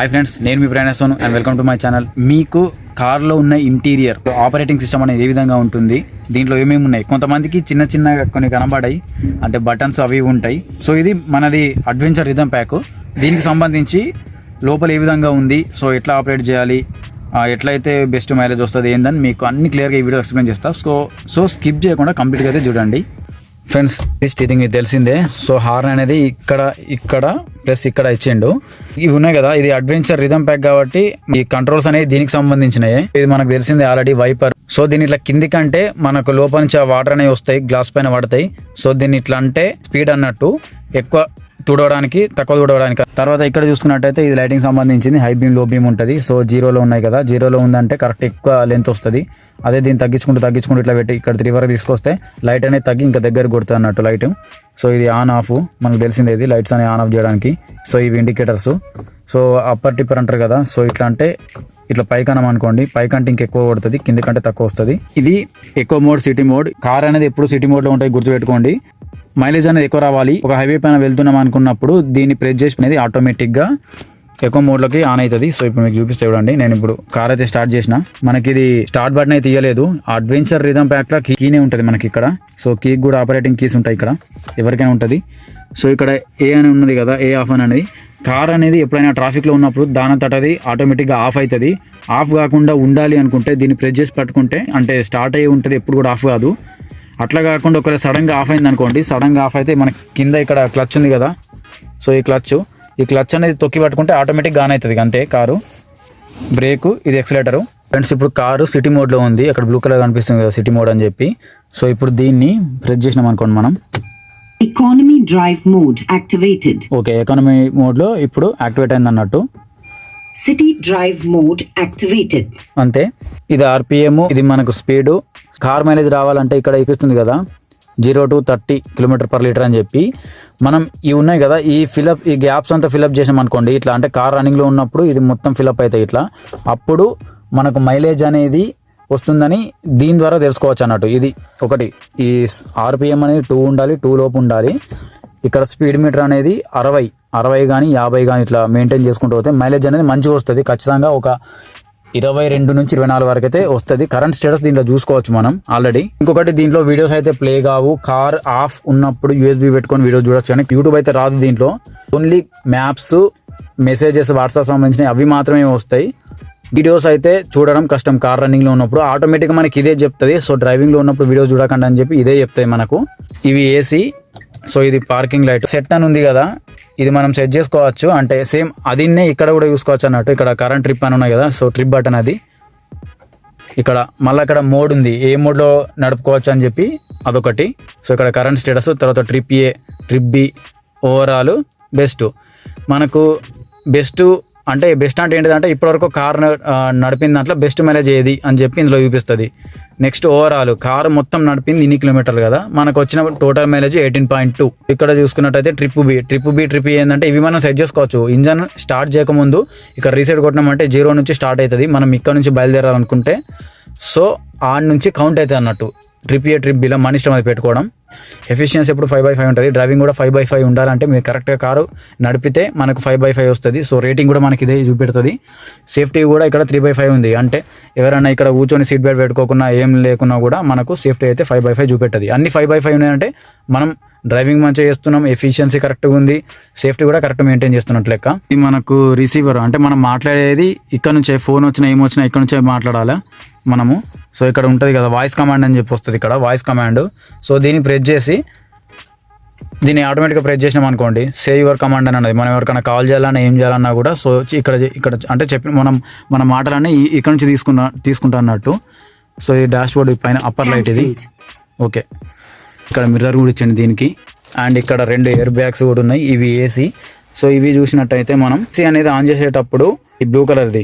Hi friends నేను మీ ప్రయాణిస్తాను and welcome to my channel మీకు కార్లో ఉన్న ఇంటీరియర్ ఆపరేటింగ్ సిస్టమ్ అనేది ఏ విధంగా ఉంటుంది? దీంట్లో ఏమేమి ఉన్నాయి? కొంతమందికి చిన్న చిన్న కొన్ని కనబడాయి. అంటే బటన్స్ అవి ఉంటాయి. సో ఇది మనది అడ్వెంచర్ రిథమ్ ప్యాక్ దీనికి సంబంధించి లోపల ఏ విధంగా ఉంది? సో ఎట్లా ఆపరేట్ చేయాలి? ఎట్లయితే బెస్ట్ మైలేజ్ వస్తుంది? ఏందని మీకు అన్ని క్లియర్గా ఈ వీడియో ఎక్స్ప్లెయిన్ చేస్తా. సో సో స్కిప్ చేయకుండా కంప్లీట్గా అయితే చూడండి. ఫ్రెండ్స్ ఈ స్టీరింగ్ ఇది తెలిసిందే. సో హార్న్ అనేది ఇక్కడ ఇక్కడ ప్లస్ ఇక్కడ ఇచ్చిండు. ఇవి ఉన్నాయి కదా ఇది అడ్వెంచర్ రిథమ్ ప్యాక్ కాబట్టి ఈ కంట్రోల్స్ అనేవి దీనికి సంబంధించినవి ఇది మనకు తెలిసిందే ఆల్రెడీ వైపర్ సో దీని ఇట్లా కిందికంటే మనకు లోపల నుంచి ఆ వాటర్ అనేవి వస్తాయి గ్లాస్ పైన పడతాయి. సో దీన్ని ఇట్లా అంటే స్పీడ్ అన్నట్టు ఎక్కువ తుడవడానికి తక్కువ తుడవడానికి. తర్వాత ఇక్కడ చూసుకున్నట్టయితే ఇది లైటింగ్ సంబంధించింది హై బీమ్లో బీమ్ ఉంటుంది. సో జీరోలో ఉన్నాయి కదా. జీరోలో ఉందంటే కరెక్ట్ ఎక్కువ లెంత్ వస్తుంది. అదే దీన్ని తగ్గించుకుంటూ తగ్గించుకుంటూ ఇట్లా పెట్టి ఇక్కడ త్రీ వరకు తీసుకొస్తే లైట్ అనేది తగ్గి ఇంకా దగ్గర కొడుతుంది అన్నట్టు లైట్ సో ఇది ఆన్ ఆఫ్ మనకు తెలిసిందే ఇది లైట్స్ అనేవి ఆన్ ఆఫ్ చేయడానికి. సో ఇవి ఇండికేటర్స్ సో అప్పర్ టిప్పర్ అంటారు కదా. సో ఇట్లా అంటే ఇట్లా పైకనం అనుకోండి. పైకంటే ఇంకెక్కువ కొడుతుంది కింద కంటే తక్కువ వస్తుంది. ఇది ఎక్కువ మోడ్ సిటీ మోడ్ కార్ అనేది ఎప్పుడు సిటీ మోడ్లో ఉంటాయి గుర్తుపెట్టుకోండి. మైలేజ్ అనేది ఎక్కువ రావాలి. ఒక హైవే పైన వెళ్తున్నాం అనుకున్నప్పుడు దీన్ని ప్రెస్ చేసి అనేది ఆటోమేటిక్గా ఎక్కువ మోడ్లోకి ఆన్ అవుతుంది. సో ఇప్పుడు మీకు చూపిస్తే చూడండి. నేను ఇప్పుడు కార్ అయితే స్టార్ట్ చేసిన. మనకి ఇది స్టార్ట్ బటన్ అయితే తీయలేదు అడ్వెంచర్ రిధమ్ ప్యాక్లో కీనే ఉంటుంది మనకి ఇక్కడ. సో కీ కూడా ఆపరేటింగ్ కీస్ ఉంటాయి ఇక్కడ. ఎవరికైనా ఉంటుంది. సో ఇక్కడ ఏ అని ఉన్నది కదా ఏ ఆఫ్ అని అనేది. కార్ అనేది ఎప్పుడైనా ట్రాఫిక్లో ఉన్నప్పుడు దానంతట అది ఆటోమేటిక్గా ఆఫ్ అవుతుంది. ఆఫ్ కాకుండా ఉండాలి అనుకుంటే దీన్ని ప్రెస్ చేసి పట్టుకుంటే అంటే స్టార్ట్ అయ్యి ఉంటుంది. ఎప్పుడు కూడా ఆఫ్ కాదు. అట్లా కాకుండా ఒకవేళ సడన్గా ఆఫ్ అయింది అనుకోండి సడన్గా ఆఫ్ అయితే మనకి కింద ఇక్కడ క్లచ్ ఉంది కదా. సో ఈ క్లచ్ ఈ క్లచ్ అనేది తొక్కి పట్టుకుంటే ఆటోమేటిక్ ఆన్ అవుతుంది అంతే కారు. బ్రేక్ ఇది ఎక్సలేటరు. ఫ్రెండ్స్ ఇప్పుడు కారు సిటీ మోడ్లో ఉంది. అక్కడ బ్లూ కలర్ కనిపిస్తుంది కదా సిటీ మోడ్ అని చెప్పి. సో ఇప్పుడు దీన్ని ప్రెస్ చేసినాం అనుకోండి మనం. Economy drive mode activated. Okay economy మోడ్లో ఇప్పుడు యాక్టివేట్ అయింది అన్నట్టు. City drive mode activated. అంతే. ఇది ఆర్పిఎం ఇది మనకు స్పీడ్ కార్ మైలేజ్ రావాలంటే ఇక్కడ ఇప్పిస్తుంది కదా zero to thirty kilometre per litre అని చెప్పి. మనం ఇవి ఉన్నాయి కదా ఈ ఫిలప్ ఈ గ్యాప్స్ అంతా ఫిలప్ చేసాం అనుకోండి ఇట్లా అంటే కార్ రన్నింగ్లో ఉన్నప్పుడు ఇది మొత్తం ఫిలప్ అవుతాయి ఇట్లా. అప్పుడు మనకు మైలేజ్ అనేది వస్తుందని దీని ద్వారా తెలుసుకోవచ్చు అన్నట్టు. ఇది ఒకటి ఈ ఆర్పిఎం అనేది టూ ఉండాలి టూ లోపు ఉండాలి. ఇక్కడ స్పీడ్ మీటర్ అనేది అరవై అరవై కానీ యాభై కానీ ఇట్లా మెయింటైన్ చేసుకుంటూ పోతే మైలేజ్ అనేది మంచిగా వస్తుంది. ఖచ్చితంగా ఒక ఇరవై రెండు నుంచి ఇరవై నాలుగు వరకు అయితే వస్తుంది. కరెంట్ స్టేటస్ దీంట్లో చూసుకోవచ్చు మనం ఆల్రెడీ ఇంకొకటి దీంట్లో వీడియోస్ అయితే ప్లే కావు. కార్ ఆఫ్ ఉన్నప్పుడు యూఎస్బీ పెట్టుకొని వీడియో చూడొచ్చు కానీ యూట్యూబ్ అయితే రాదు దీంట్లో. ఓన్లీ మ్యాప్స్ మెసేజెస్ వాట్సాప్ సంబంధించినవి అవి మాత్రమే వస్తాయి. వీడియోస్ అయితే చూడడం కష్టం. కార్ రన్నింగ్లో ఉన్నప్పుడు ఆటోమేటిక్గా మనకి ఇదే చెప్తుంది. సో డ్రైవింగ్లో ఉన్నప్పుడు వీడియో చూడకండి అని చెప్పి ఇదే చెప్తాయి మనకు. ఇవి ఏసీ సో ఇది పార్కింగ్ లైట్ సెట్ అని ఉంది కదా. ఇది మనం సెట్ చేసుకోవచ్చు. అంటే సేమ్ అదిన్నే ఇక్కడ కూడా చూసుకోవచ్చు అన్నట్టు. ఇక్కడ కరెంట్ ట్రిప్ అని ఉన్నాయి కదా సో ట్రిప్ బటన్ అది. ఇక్కడ మళ్ళీ అక్కడ మోడ్ ఉంది. ఏ మోడ్లో నడుపుకోవచ్చు అని చెప్పి అదొకటి. సో ఇక్కడ కరెంట్ స్టేటస్ తర్వాత trip A trip B overall best మనకు బెస్ట్ అంటే బెస్ట్ అంటే ఏంటిదంటే ఇప్పటివరకు కార్ నడిపిన దాంట్లో బెస్ట్ మైలేజ్ ఏది అని చెప్పి ఇందులో చూపిస్తుంది. నెక్స్ట్ ఓవరాల్ కారు మొత్తం నడిపింది ఇన్ని కిలోమీటర్లు కదా. మనకు వచ్చిన total mileage eighteen point two ఇక్కడ చూసుకున్నట్టయితే trip B trip B trip ఏంటంటే ఇవి మనం సెట్ చేసుకోవచ్చు. ఇంజన్ స్టార్ట్ చేయకముందు ఇక్కడ రీసెట్ కొట్టినామంటే జీరో నుంచి స్టార్ట్ అవుతుంది మనం ఇక్కడ నుంచి బయలుదేరాలనుకుంటే. సో ఆడ నుంచి కౌంట్ అవుతుంది అన్నట్టు. ట్రిప్ ఏ ట్రిప్ బిల్ మన ఇష్టం అది పెట్టుకోవడం. ఎఫిషియన్సీ ఎప్పుడు ఫైవ్ బై ఫైవ్ ఉంటుంది. డ్రైవింగ్ కూడా ఫైవ్ బై ఫైవ్ ఉండాలంటే మీరు కరెక్ట్గా కారు నడిపితే మనకు ఫైవ్ బై ఫైవ్ వస్తుంది. సో రేటింగ్ కూడా మనకి ఇదే చూపెడుతుంది. సేఫ్టీ కూడా ఇక్కడ త్రీ బై ఫైవ్ ఉంది. అంటే ఎవరైనా ఇక్కడ కూర్చొని సీట్ బెల్ట్ పెట్టుకోకుండా ఏం లేకున్నా కూడా మనకు సేఫ్టీ అయితే ఫైవ్ బై ఫైవ్ చూపెట్టది. అన్ని ఫైవ్ బై ఫైవ్ ఉన్నాయంటే మనం డ్రైవింగ్ మంచిగా చేస్తున్నాం ఎఫిషియన్సీ కరెక్ట్గా ఉంది సేఫ్టీ కూడా కరెక్ట్ మెయింటైన్ చేస్తున్నట్లు లెక్క. ఇది మనకు రిసీవర్ అంటే మనం మాట్లాడేది ఇక్కడ నుంచే ఫోన్ వచ్చినా ఏమొచ్చినా ఇక్కడ నుంచే మాట్లాడాలా మనము? సో ఇక్కడ ఉంటుంది కదా వాయిస్ కమాండ్ అని చెప్పి వస్తుంది ఇక్కడ వాయిస్ కమాండ్ సో దీన్ని ప్రెస్ చేసి దీన్ని ఆటోమేటిక్గా ప్రెస్ చేసినాం అనుకోండి సేవ్ యువర్ కమాండ్ అని అన్నది. మనం ఎవరికైనా కాల్ చేయాలన్నా ఏం చేయాలన్నా కూడా సో ఇక్కడ ఇక్కడ అంటే చెప్పి మనం మన మాటలన్నీ ఇక్కడ నుంచి తీసుకున్న తీసుకుంటా అన్నట్టు. సో ఈ డాష్ బోర్డ్ పైన అప్పర్ లైట్ ఇది. ఓకే ఇక్కడ మిర్రర్ కూడా ఇచ్చింది దీనికి. అండ్ ఇక్కడ రెండు ఎయిర్ బ్యాగ్స్ కూడా ఉన్నాయి. ఇవి ఏసీ సో ఇవి చూసినట్టయితే మనం సి అనేది ఆన్ చేసేటప్పుడు ఈ బ్లూ కలర్ది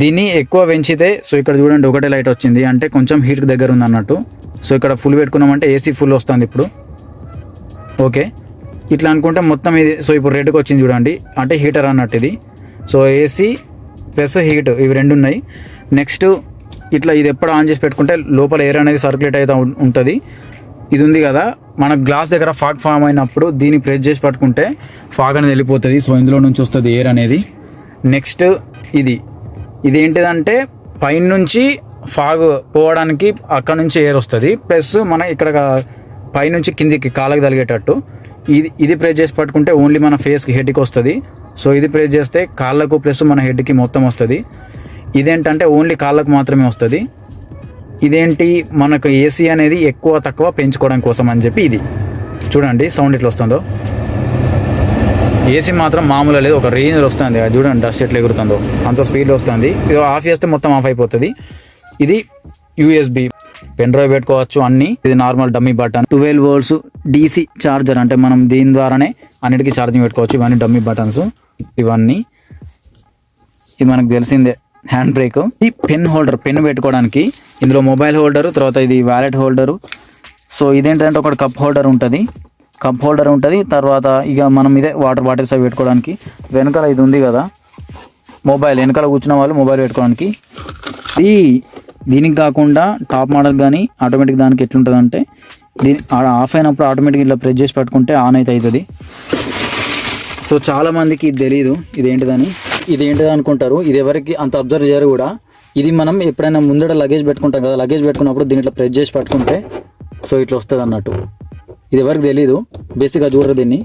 దీన్ని ఎక్కువ పెంచితే సో ఇక్కడ చూడండి ఒకటే లైట్ వచ్చింది. అంటే కొంచెం హీట్ దగ్గర ఉంది అన్నట్టు. సో ఇక్కడ ఫుల్ పెట్టుకున్నామంటే ఏసీ ఫుల్ వస్తుంది ఇప్పుడు. ఓకే ఇట్లా అనుకుంటే మొత్తం ఇది సో ఇప్పుడు రెడ్కి వచ్చింది చూడండి. అంటే హీటర్ అన్నట్టు ఇది. సో ఏసీ ప్లస్ హీట్ ఇవి రెండు ఉన్నాయి. నెక్స్ట్ ఇట్లా ఇది ఎప్పుడు ఆన్ చేసి పెట్టుకుంటే లోపల ఎయిర్ అనేది సర్క్యులేట్ అయితే ఉంటుంది. ఇది ఉంది కదా మన గ్లాస్ దగ్గర ఫాగ్ ఫామ్ అయినప్పుడు దీన్ని ప్రెస్ చేసి పట్టుకుంటే ఫాగ్ అనేది వెళ్ళిపోతుంది. సో ఇందులో నుంచి వస్తుంది ఎయిర్ అనేది. నెక్స్ట్ ఇది. ఇది ఏంటిదంటే పైనుంచి ఫాగ్ పోవడానికి అక్కడ నుంచి ఎయిర్ వస్తుంది. ప్లస్ మన ఇక్కడ పైనుంచి కిందికి కాళ్ళకి తగిలేటట్టు. ఇది ఇది ప్రెస్ చేసి పట్టుకుంటే ఓన్లీ మన ఫేస్కి హెడ్కి వస్తుంది. సో ఇది ప్రెస్ చేస్తే కాళ్ళకు ప్లస్ మన హెడ్కి మొత్తం వస్తుంది. ఇదేంటంటే ఓన్లీ కాళ్ళకు మాత్రమే వస్తుంది. ఇదేంటి? మనకు ఏసీ అనేది ఎక్కువ తక్కువ పెంచుకోవడం కోసం అని చెప్పి ఇది. చూడండి సౌండ్ ఎట్లా వస్తుందో. ఏసీ మాత్రం మామూలు లేదు ఒక రేంజ్ వస్తుంది. అది చూడండి డస్ట్ ఎట్లా ఎగురుతుందో. అంత స్పీడ్లో వస్తుంది. ఇది ఆఫ్ చేస్తే మొత్తం ఆఫ్ అయిపోతుంది. ఇది యూఎస్బి పెన్ డ్రైవ్ పెట్టుకోవచ్చు అన్ని. ఇది normal dummy button twelve volts DC charger అంటే మనం దీని ద్వారానే అన్నిటికీ ఛార్జింగ్ పెట్టుకోవచ్చు. ఇవన్నీ డమ్మీ బటన్స్ ఇవన్నీ. ఇది మనకు తెలిసిందే. Hand brake. ఈ పెన్ హోల్డర్ పెన్ పెట్టుకోవడానికి ఇందులో మొబైల్ హోల్డర్ తర్వాత ఇది వ్యాలెట్ హోల్డరు. సో ఇదేంటంటే ఒకటి కప్ హోల్డర్ ఉంటుంది. కప్ హోల్డర్ ఉంటుంది. తర్వాత ఇక మనం ఇదే వాటర్ బాటిల్స్ అవి పెట్టుకోవడానికి. వెనకాల ఇది ఉంది కదా. మొబైల్ వెనకాల కూర్చున్న వాళ్ళు మొబైల్ పెట్టుకోవడానికి. ఇది దీనికి కాకుండా టాప్ మోడల్ కానీ ఆటోమేటిక్ దానికి ఎట్లుంటుందంటే దీని ఆడ ఆఫ్ అయినప్పుడు ఆటోమేటిక్ ఇట్లా ప్రెస్ చేసి పెట్టుకుంటే ఆన్ అయితే అవుతుంది సో చాలామందికి ఇది తెలియదు ఇదేంటిదని. ఇది ఏంటిది అనుకుంటారు? ఇది ఎవరికి అంత అబ్జర్వ్ చేయరు కూడా. ఇది మనం ఎప్పుడైనా ముందర లగేజ్ పెట్టుకుంటాం కదా లగేజ్ పెట్టుకున్నప్పుడు దీని ఇట్లా ప్రెస్ చేసి పట్టుకుంటే సో ఇట్లా వస్తుంది అన్నట్టు. ఇది ఎవరికి తెలియదు బేసిక్గా చూడరు దీన్ని.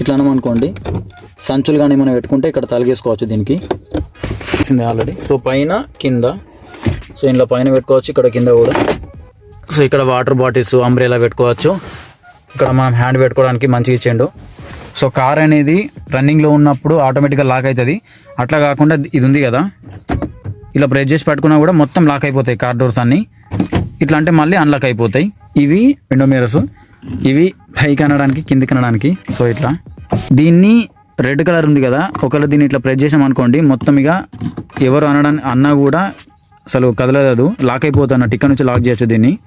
ఇట్లా అనుకోండి. సంచులు కానీ మనం పెట్టుకుంటే ఇక్కడ తలగేసుకోవచ్చు దీనికి. వచ్చింది ఆల్రెడీ సో పైన కింద సో ఇంట్లో పైన పెట్టుకోవచ్చు ఇక్కడ కింద కూడా. సో ఇక్కడ వాటర్ బాటిల్స్ అంబ్రేలా పెట్టుకోవచ్చు. ఇక్కడ మనం హ్యాండ్ పెట్టుకోవడానికి మంచిగా ఇచ్చిండు. సో కార్ అనేది రన్నింగ్లో ఉన్నప్పుడు ఆటోమేటిక్గా లాక్ అవుతుంది. అట్లా కాకుండా ఇది ఉంది కదా. ఇలా ప్రెస్ చేసి పెట్టుకున్నా కూడా మొత్తం లాక్ అయిపోతాయి కార్ డోర్స్ అన్ని. ఇట్లా అంటే మళ్ళీ అన్లాక్ అయిపోతాయి. ఇవి విండో మిరర్స్ ఇవి పైకి అనడానికి కిందికి అనడానికి. సో ఇట్లా. దీన్ని రెడ్ కలర్ ఉంది కదా. ఒకవేళ దీన్ని ఇట్లా ప్రెస్ చేసాం అనుకోండి మొత్తం ఇక ఎవరు అనడానికి అన్నా కూడా అసలు కదలదు. లాక్ అయిపోతాను అన్నట్టు. నుంచి లాక్ చేయొచ్చు దీన్ని.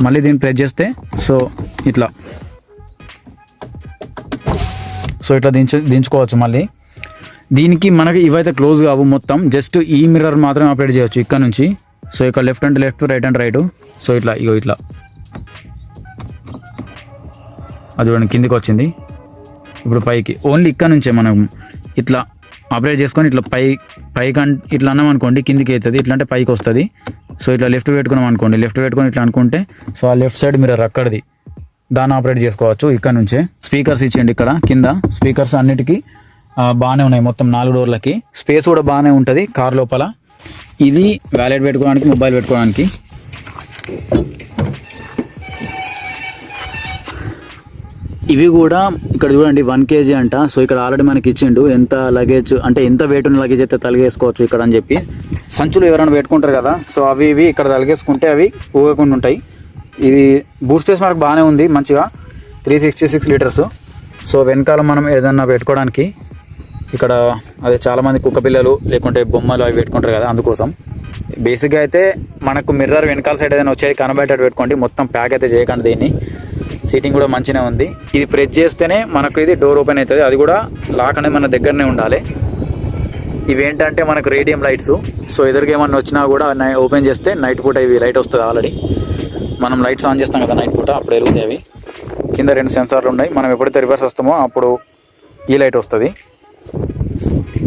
మళ్ళీ దీన్ని ప్రెస్ చేస్తే సో ఇట్లా. సో ఇట్లా దించు దించుకోవచ్చు మళ్ళీ. దీనికి మనకి ఇవైతే క్లోజ్ కావు మొత్తం జస్ట్ ఈ మిర్రర్ మాత్రమే ఆపరేట్ చేయొచ్చు ఇక్కడ నుంచి. సో ఇక్కడ left and left right and right. So ఇట్లా ఇగో ఇట్లా. అది చూడండి కిందికి వచ్చింది. ఇప్పుడు పైకి. ఓన్లీ ఇక్కడ నుంచే మనం ఇట్లా ఆపరేట్ చేసుకొని ఇట్లా పై పైకి అన్ ఇట్లా అన్నాం అనుకోండి కిందికి అవుతుంది. ఇట్లా అంటే పైకి వస్తుంది. సో ఇట్లా లెఫ్ట్ పెట్టుకున్నాం అనుకోండి లెఫ్ట్ పెట్టుకొని ఇట్లా అనుకుంటే సో ఆ లెఫ్ట్ సైడ్ మిర్రర్ అక్కడిది. దాన్ని ఆపరేట్ చేసుకోవచ్చు ఇక్కడ నుంచే. స్పీకర్స్ ఇచ్చేయండి ఇక్కడ కింద. స్పీకర్స్ అన్నిటికీ బాగానే ఉన్నాయి మొత్తం నాలుగు డోర్లకి. స్పేస్ కూడా బాగానే ఉంటుంది కార్ లోపల. ఇది వ్యాలెట్ పెట్టుకోవడానికి మొబైల్ పెట్టుకోవడానికి. ఇవి కూడా ఇక్కడ చూడండి వన్ కేజీ అంట. సో ఇక్కడ ఆల్రెడీ మనకి ఇచ్చిండు. ఎంత లగేజ్ అంటే ఎంత వెయిట్ ఉన్న లగేజ్ అయితే తలిగేసుకోవచ్చు ఇక్కడ అని చెప్పి. సంచులు ఎవరైనా పెట్టుకుంటారు కదా సో అవి ఇవి ఇక్కడ తలిగేసుకుంటే అవి ఊగకుండా ఉంటాయి. ఇది బూట్ స్పేస్ మనకు బాగానే ఉంది మంచిగా. Three sixty six litres so వెనకాల మనం ఏదన్నా పెట్టుకోవడానికి ఇక్కడ అదే చాలామంది కుక్క పిల్లలు లేకుంటే బొమ్మలు అవి పెట్టుకుంటారు కదా అందుకోసం. బేసిక్గా అయితే మనకు మిర్రర్ వెనకాల సైడ్ ఏదైనా వచ్చేది కనబడేటట్టు పెట్టుకోండి. మొత్తం ప్యాక్ అయితే చేయకండి దీన్ని. సీటింగ్ కూడా మంచిగా ఉంది. ఇది ప్రెస్ చేస్తేనే మనకు ఇది డోర్ ఓపెన్ అవుతుంది. అది కూడా లాక్ అనేది మన దగ్గరనే ఉండాలి. ఇవి ఏంటంటే మనకు రేడియం లైట్స్ సో ఎదురుగా ఏమన్నా వచ్చినా కూడా ఓపెన్ చేస్తే నైట్ పూట ఇవి లైట్ వస్తుంది ఆల్రెడీ మనం లైట్స్ ఆన్ చేస్తాం కదా నైట్ పూట అప్పుడు వెలుగుతాయి అవి. కింద రెండు సెన్సార్లు ఉన్నాయి. మనం ఎప్పుడైతే రివర్స్ వస్తామో అప్పుడు ఈ లైట్ వస్తుంది.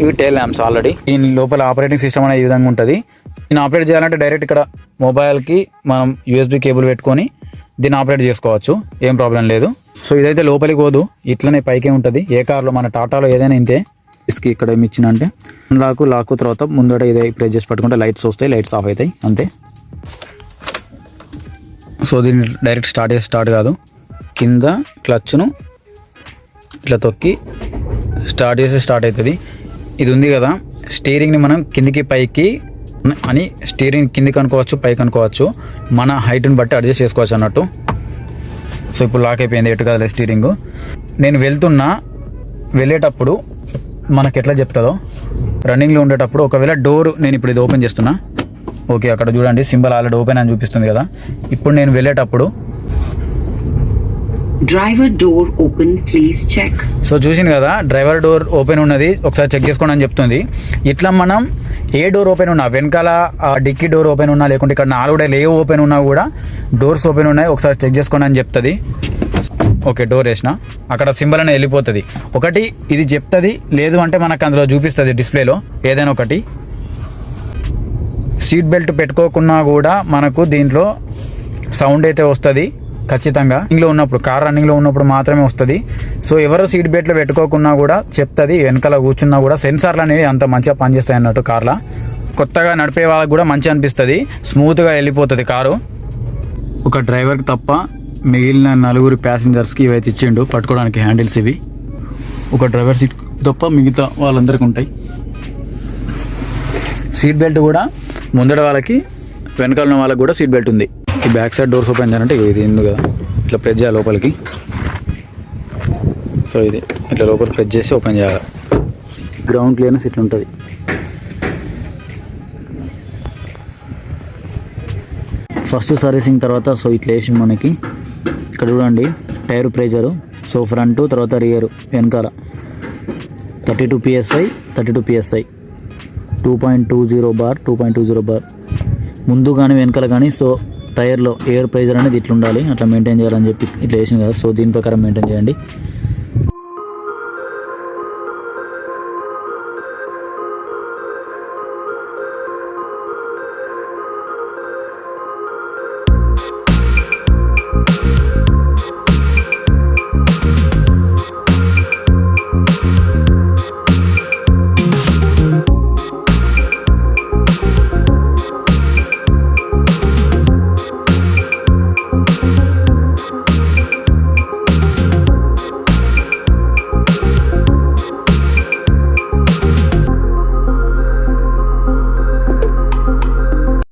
ఇవి టేల్ ల్యాంప్స్ ఆల్రెడీ. దీని లోపల ఆపరేటింగ్ సిస్టమ్ అనేది ఈ విధంగా ఉంటుంది. దీన్ని ఆపరేట్ చేయాలంటే డైరెక్ట్ ఇక్కడ మొబైల్కి మనం యూఎస్బి కేబుల్ పెట్టుకొని దీన్ని ఆపరేట్ చేసుకోవచ్చు. ఏం ప్రాబ్లం లేదు. సో ఇదైతే లోపలికి పోదు. ఇట్లనే పైకే ఉంటుంది. ఏ కార్లో మన టాటాలో ఏదైనా ఇంతే. ఇస్కి ఇక్కడ ఏమి ఇచ్చిన అంటే లాక్ లాక్ తర్వాత ముందట ఇదే ప్రెస్ చేసి పట్టుకుంటే లైట్స్ వస్తాయి. లైట్స్ ఆఫ్ అవుతాయి. అంతే. సో దీన్ని డైరెక్ట్ స్టార్ట్ చేసి స్టార్ట్ కాదు. కింద క్లచ్ను ఇట్లా తొక్కి స్టార్ట్ చేసి స్టార్ట్ అవుతుంది. ఇది ఉంది కదా స్టీరింగ్ని మనం కిందికి పైకి అని స్టీరింగ్ కిందికి అనుకోవచ్చు పైకి అనుకోవచ్చు. మన హైట్ని బట్టి అడ్జస్ట్ చేసుకోవచ్చు అన్నట్టు. సో ఇప్పుడు లాక్ అయిపోయింది ఎటు కదా స్టీరింగ్. నేను వెళ్తున్నా వెళ్ళేటప్పుడు మనకి ఎట్లా చెప్తుందో రన్నింగ్లో ఉండేటప్పుడు ఒకవేళ డోర్ నేను ఇప్పుడు ఇది ఓపెన్ చేస్తున్నా. ఓకే అక్కడ చూడండి సింబల్ ఆల్రెడీ ఓపెన్ అని చూపిస్తుంది కదా. ఇప్పుడు నేను వెళ్ళేటప్పుడు Driver door open, please check. So చూసింది కదా డ్రైవర్ డోర్ ఓపెన్ ఉన్నది ఒకసారి చెక్ చేసుకోండి అని చెప్తుంది. ఇట్లా మనం ఏ డోర్ ఓపెన్ ఉన్నా వెనకాల డిక్కీ డోర్ ఓపెన్ ఉన్నా లేకుంటే ఇక్కడ నాలుగు డోర్లు ఏ ఓపెన్ ఉన్నా కూడా డోర్స్ ఓపెన్ ఉన్నాయి ఒకసారి చెక్ చేసుకోండి అని చెప్తుంది. ఓకే డోర్ వేసిన. అక్కడ సింబల్ అనేది వెళ్ళిపోతుంది. ఒకటి ఇది చెప్తుంది లేదు అంటే మనకు అందులో చూపిస్తుంది డిస్ప్లేలో ఏదైనా ఒకటి. సీట్ బెల్ట్ పెట్టుకోకున్నా కూడా మనకు దీంట్లో సౌండ్ అయితే వస్తుంది ఖచ్చితంగా. రన్నింగ్లో ఉన్నప్పుడు కార్ రన్నింగ్లో ఉన్నప్పుడు మాత్రమే వస్తుంది. సో ఎవరు సీట్ బెల్ట్లు పెట్టుకోకున్నా కూడా చెప్తుంది వెనకాల కూర్చున్నా కూడా సెన్సార్లు అనేవి అంత మంచిగా పనిచేస్తాయి అన్నట్టు కార్లో. కొత్తగా నడిపే వాళ్ళకి కూడా మంచిగా అనిపిస్తుంది స్మూత్గా వెళ్ళిపోతుంది కారు. ఒక డ్రైవర్కి తప్ప మిగిలిన నలుగురు ప్యాసింజర్స్కి ఇవైతే ఇచ్చిండు పట్టుకోవడానికి హ్యాండిల్స్ ఇవి. ఒక డ్రైవర్ సీట్ తప్ప మిగతా వాళ్ళందరికీ ఉంటాయి సీట్ బెల్ట్ కూడా ముందర వాళ్ళకి వెనకాల ఉన్న వాళ్ళకి కూడా సీట్ బెల్ట్ ఉంది. ఈ బ్యాక్ సైడ్ డోర్స్ ఓపెన్ చేయాలంటే ఇది ఉంది కదా? ఇట్లా ప్రెస్ చేయాలి లోపలికి. సో ఇది ఇట్లా లోపల ప్రెస్ చేసి ఓపెన్ చేయాలి. గ్రౌండ్ క్లియర్నెస్ ఇట్లా ఉంటుంది. ఫస్ట్ సర్వీసింగ్ తర్వాత సో ఇట్లా వేసి మనకి ఇక్కడ చూడండి టైర్ ప్రెజరు సో ఫ్రంట్ తర్వాత రియర్ వెనకాల. Thirty two PSI thirty two PSI two point two zero bar two point two zero bar. ముందు కానీ వెనకాల కానీ సో టైర్లో ఎయిర్ ప్రెజర్ అనేది ఇట్లా ఉండాలి అట్లా మెయింటైన్ చేయాలని చెప్పి ఇట్లా వేసింది కదా. సో దీని ప్రకారం మెయింటైన్ చేయండి.